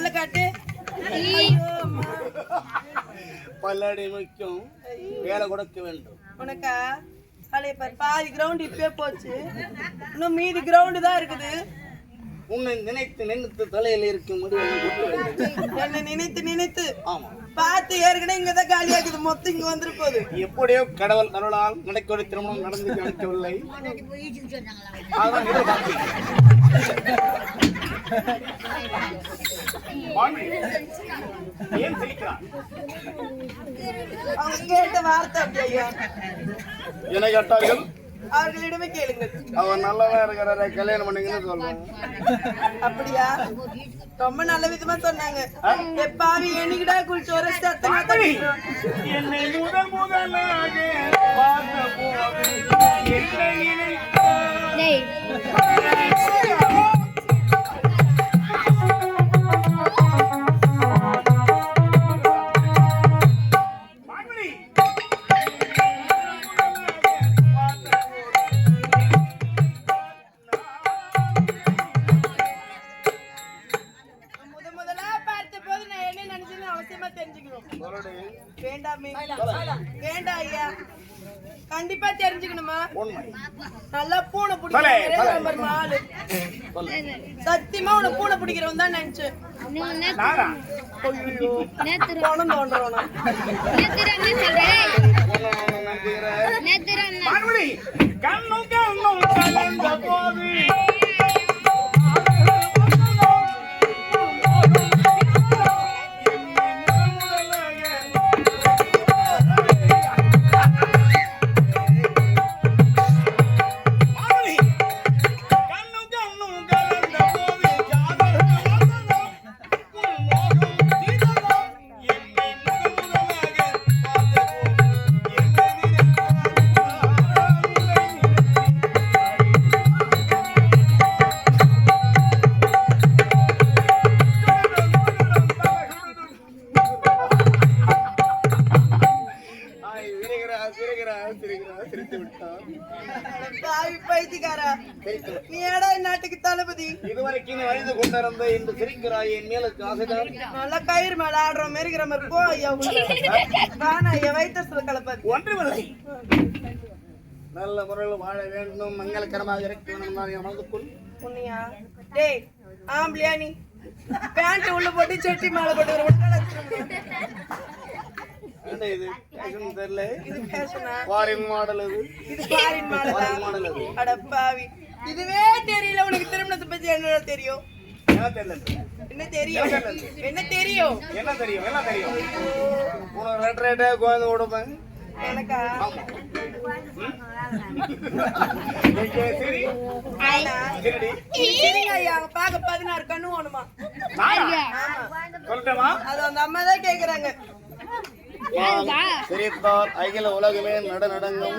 பல்ல காட்டு ஐயோ, அம்மா. பல்லடி முக்கியம் வேலை கொடுக்க வேண்டும். உனக்கா? அலைய பாரு பாதி கிரவுண்ட் இப்பே போச்சு. இன்னும் மீதி கிரவுண்டு தான் இருக்குது. உன்னை நினைத்து நினைத்து தலையில் வேண்டும் என்ன நினைத்து நினைத்து. ஆமா. பார்த்து ஏற்கனவே இங்கதான் காலியாக்குது மொத்தம் இங்க வந்துரு போகுது. எப்படியோ கடவுள் அருளால் நடக்கொரு திருமணம் நடந்து காணிக்கவில்லை. அதான் ஏன் சிரிக்கிறாய்? அவங்க கேட்ட வார்த்தை அப்படி ஐயா என்னை கேட்டார்கள்? அவர்களிடமே கேளுங்கள். அவர் நல்லவன் இருக்கிறார கல்யாணம் பண்ணுங்கன்னு சொல்லுவேன் அப்படியா? ரொம்ப நல்ல விதமா சொன்னாங்க. எப்பாவி என்னைக்கிடா குளிச்சு ஒரு சத்தமா. என்னை முதல் முதலாக பார்த்த போது தெரிஞ்சுக்கணும். வேண்டாமே வேண்டாம் ஐயா. கண்டிப்பா தெரிஞ்சுக்கணுமா? நல்லா பூனை பிடிக்கிற சொல்லு. சத்தியமா உன பூனை பிடிக்கிறவன் தான் நினைச்சேன்! கண்ணும் கண்ணும் கலந்த போது சிரிக்கிறாய் என் நல்லா கயிறு மேல ஆடுற மாதிரி இருக்கிற போ ஐயா. வேணாம் ஐயா கலப்பாது ஒன்றுமில்லை நல்ல முறையில் வாழ வேண்டும். மங்களகரமாக இருக்க வேண்டும் மனதுக்குள் உன்னையா? டேய் ஆம்பளையா நீ? பேண்ட் உள்ள போட்டு செட்டி மேல போட்டு என்ன இது? தெரியல. இது ஃபேஷனா ஃபாரின் மாடல் இது. இது ஃபாரின் மாடலா அட பாவி. இதுவே தெரியல. உனக்கு திருமணத்தை பத்தி என்ன தெரியும்? என்ன தெரியும்? என்ன தெரியும்? என்ன தெரியும்? என்ன தெரியும்? உனக்கு ரெட் ரேட்டே குழந்தை கொடுப்பேன் எனக்கா? பதினாறு கண்ணு ஆமா சொல்லட்டுமா? அது அந்த அம்மா தான் கேக்குறாங்க. சிரித்தால் அகில உலகமே நட நடங்கும்.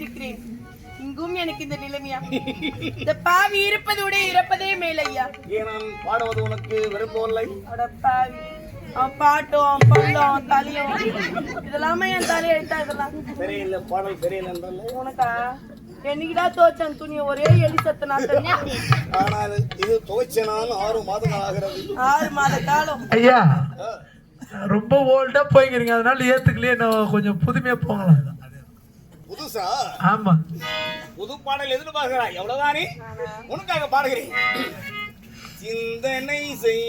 கானகம் வந்திருக்கிறேன். இங்கும் எனக்கு இந்த நிலைமையா? இந்த பாவி இருப்பதோட இறப்பதே மேல் ஐயா ஏன் நான் பாடுவது உனக்கு விரும்பவில்லை அட பாவி. அவன் பாட்டும் அவன் பல்லும் அவன் தலையும் இதெல்லாமே என் தலையை எடுத்தா இதெல்லாம் சரியில்லை பாடல் என்றால் உனக்கா? என்னைக்குடா தோச்சான் துணியை? ஒரே எலி சத்து நாட்டம் ஆனால் இது துவைச்ச நான் ஆறு மாதங்கள் ஆகிறது. ஆறு மாத காலம். ஐயா ரொம்ப ஓல்டா போய்க்கிறீங்க. அதனால ஏத்துக்கலையே நான் கொஞ்சம் புதுமையா போகலாம். புதுசா? ஆமா. புது பாடல் எதிர்பார்க்கிறாய் எவ்வளவுதானே? உனக்காக பாடுகிறேன். சிந்தனை செய்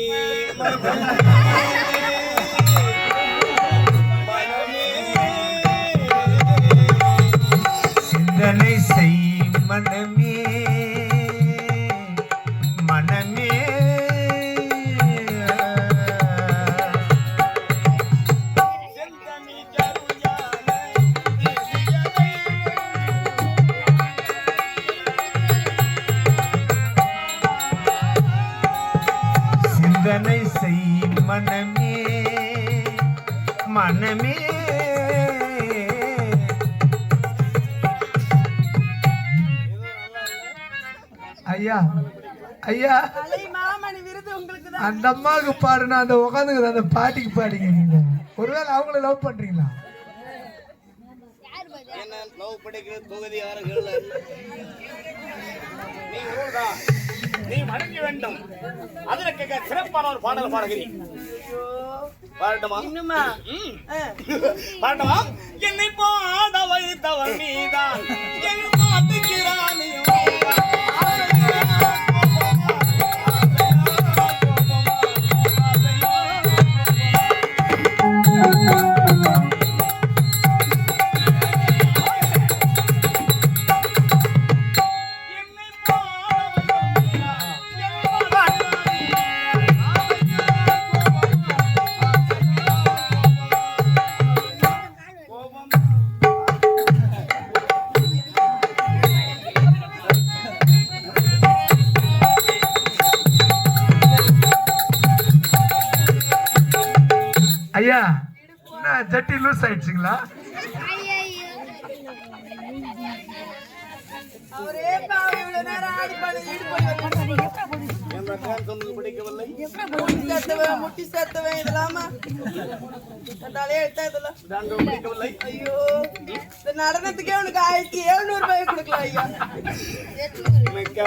சிந்தனை செய் மனமே மனமே. ஐயா ஐயா. அந்த அம்மாவுக்கு பாடுனா அந்த உட்காந்துக்குது அந்த பாட்டிக்கு பாடிங்க நீங்க ஒருவேளை அவங்கள லவ் பண்றீங்களா? வேண்டும். அதுல கேட்க சிறப்பான ஒரு பாடல் பாடுகிறேன். பாடட்டுமா. பாடட்டுமா? என்னை பாட வைத்தவன் நீதான். என் மாத்துக்கிறான் ஐயா என்ன ஜட்டி லூஸ் ஆயிடுச்சுங்களா? முட்டி சேர்த்தவன் இதெல்லாமா? என் தலையை எடுத்தா இதெல்லாம். ஐயோ இந்த நடனத்துக்கே உனக்கு ஆயிரத்தி எழுநூறு ரூபாய் கொடுக்கலாம் ஐயா. மிக்க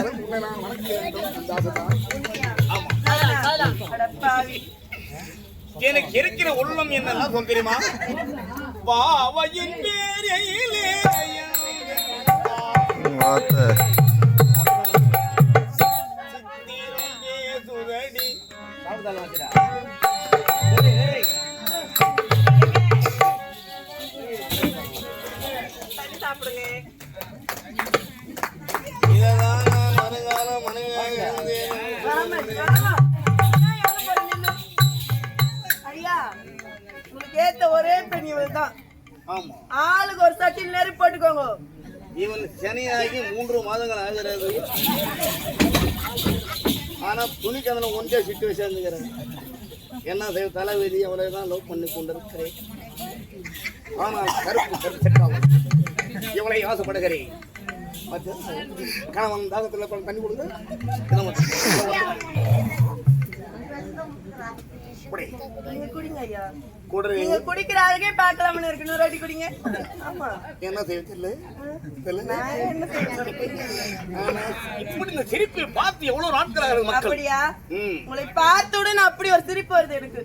இருந்தாலும் உன்னை நான் வணங்க வேண்டும் அந்த ஆசைதான். எனக்கு இருக்கிற உள்ளம் என்னெல்லாம் சொல்ல தெரியுமா? பாவையின் பேரையிலே ஆனால் துணி ஒன்றே சிட்டு சேர்ந்துக்கிறேன் என்ன செய்ய தலைவிதி அவ்வளவுதான் லவ் பண்ணி கொண்டிருக்கிறேன். ஆனால் கருப்பு கருப்பு செட்டாகும். ஆசைப்படுகிறேன். மற்ற கணவன் தாகத்தில் தண்ணி கொடுங்க. அழகே பார்க்கலாம்னு இருக்கு. இன்னொரு வாட்டி குடிங்க. ஆமா. என்ன செய்ய தெரியல இந்த சிரிப்பை பார்த்து எவ்வளவு நாட்களாக அப்படியா? உங்களை பார்த்த உடனே அப்படி ஒரு சிரிப்பு வருது எனக்கு.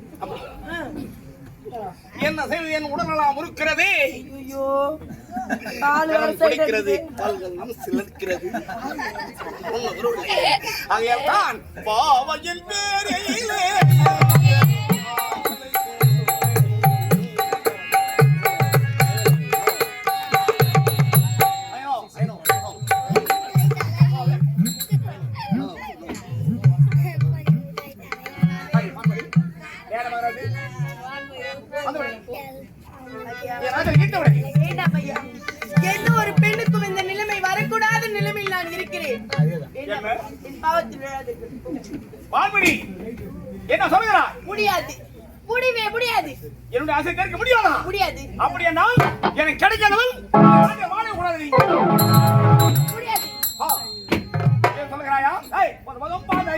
என்ன செய்வது? என் உடலெல்லாம் முறுக்கிறதே ஐயோ. பிடிக்கிறது கால்கள் சிலிர்க்கிறது. ஆகையால் தான் பாவையின் பேரையிலே வான்மணி! என்ன சொல்லுகிறாய் முடியாது. முடியவே முடியாது. என்னுடைய ஆசை கேட்க முடியாதா. முடியாது அப்படியே நான் எனக்கு கிடைக்கணும் வாழக்கூடாது நீ முடியாது. ஏன் சொல்லுகிறாயா? ஏய் ஒரு மதம் பாதை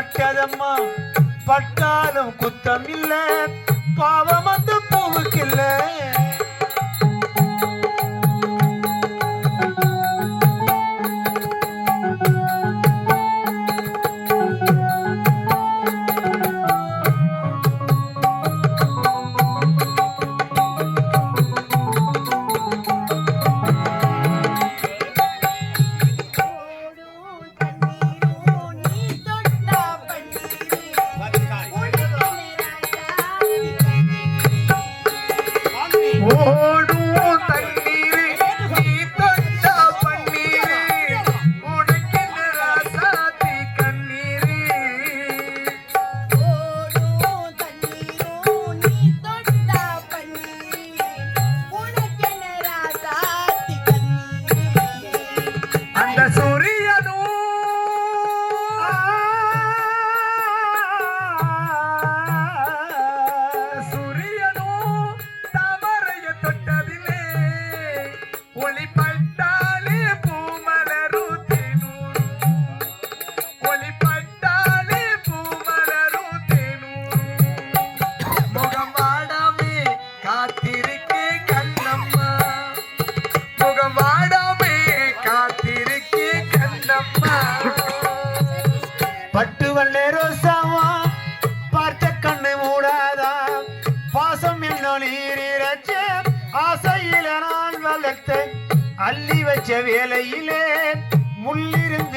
பட்டதம்மா. பட்டாலும் குத்தம் இல்லை பாவம் அந்த பூவுக்கு இல்லை அள்ளி வச்ச வேலையிலே முள்ளிருந்து